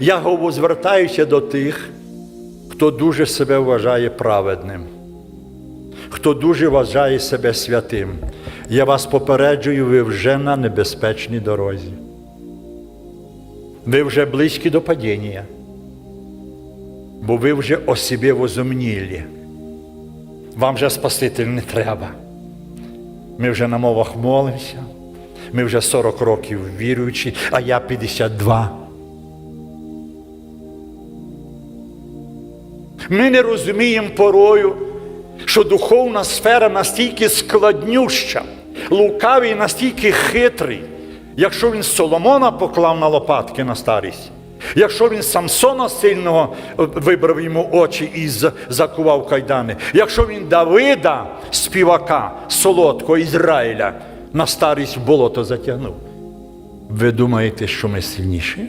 я звертаюся до тих, хто дуже себе вважає праведним, хто дуже вважає себе святим. Я вас попереджую, ви вже на небезпечній дорозі. Ви вже близькі до падіння, бо ви вже о собі возумнілі. Вам вже Спаситель не треба. Ми вже на мовах молимося, ми вже 40 років віруючі, а я 52. Ми не розуміємо порою, що духовна сфера настільки складнюща, лукавий настільки хитрий, якщо він Соломона поклав на лопатки на старість, якщо він Самсона сильного е, вибрав йому очі і закував кайдани, якщо він Давида, співака солодкого Ізраїля, на старість в болото затягнув. Ви думаєте, що ми сильніші?